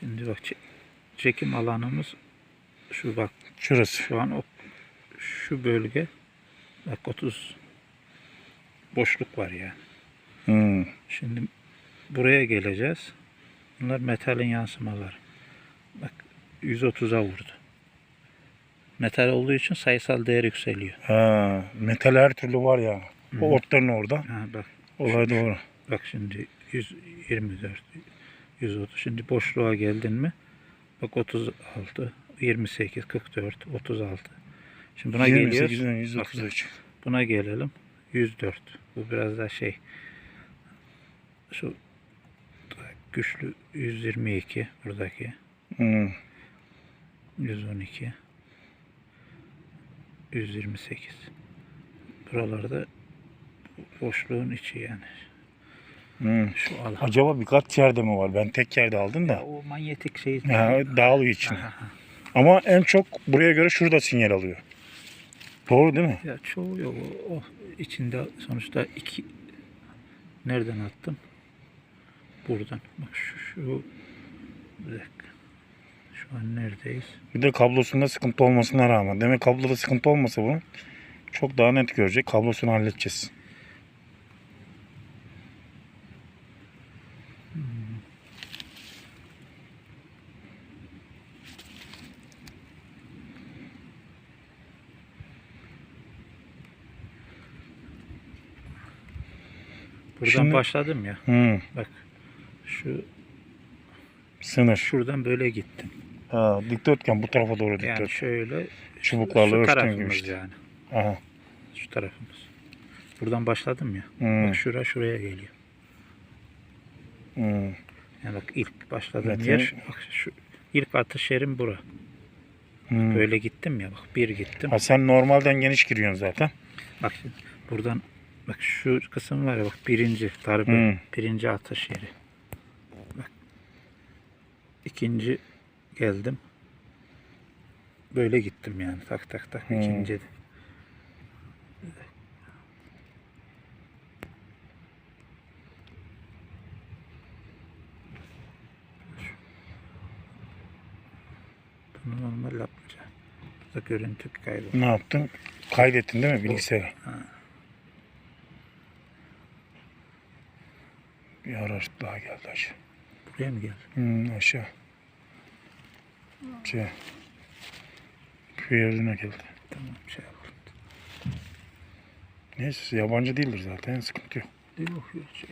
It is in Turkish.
Şimdi bak çe- çekim alanımız şu bak Şurası. şu an o şu bölge bak 30 boşluk var yani. Hmm. Şimdi buraya geleceğiz. Bunlar metalin yansımaları. Bak 130'a vurdu. Metal olduğu için sayısal değer yükseliyor. Ha, metal her türlü var yani. Hı. O otların orada. Ha bak Olay doğru. bak şimdi 124 130 şimdi boşluğa geldin mi? Bak 36 28 44 36. Şimdi buna geliyoruz. 28'den 133. Buna gelelim. 104. Bu biraz daha şey. Şu güçlü 122 buradaki. Hmm. 112. 128. Buralarda boşluğun içi yani. Hmm. Şu alan. Acaba birkaç yerde mi var? Ben tek yerde aldım Ya da. o manyetik şey. Ha, dağılıyor içine. Aha. Ama en çok buraya göre şurada sinyal alıyor. Doğru değil mi? Ya çoğu yok. O, o içinde sonuçta iki nereden attım? Buradan. Bak şu, şu bir dakika. Şu an neredeyiz? Bir de kablosunda sıkıntı olmasına rağmen. Demek kabloda sıkıntı olmasa bunu çok daha net görecek. Kablosunu halledeceğiz. Buradan Şimdi- başladım ya. Hmm. Bak şu Sınır. şuradan böyle gittim. Ha, dikdörtgen bu tarafa doğru Yani dikdörtgen. şöyle Çubuklarla gibi işte. yani. Aha. Şu tarafımız. Buradan başladım ya. Hmm. Bak şura şuraya geliyor. Hmm. Yani bak ilk başladığım Evet, yer bak şu ilk atış yerim bura. Hmm. Böyle gittim ya bak bir gittim. Ha, sen normalden geniş giriyorsun zaten. Bak şimdi buradan bak şu kısım var ya bak birinci darbe Hmm. birinci atış yeri. Bak ikinci geldim. Böyle gittim yani tak tak tak Hmm. ikinci de. Bunu normal yapmayacağım. Burada görüntü kaybı. Ne yaptın? Kaydettin değil mi bilgisayara? Ha. Daha geldi aşağı. Buraya mı geldi? Hmm, aşağı. Şey. Köy yerine geldi. Tamam şey yapalım. Neyse yabancı değildir zaten sıkıntı yok. Yok yok şey.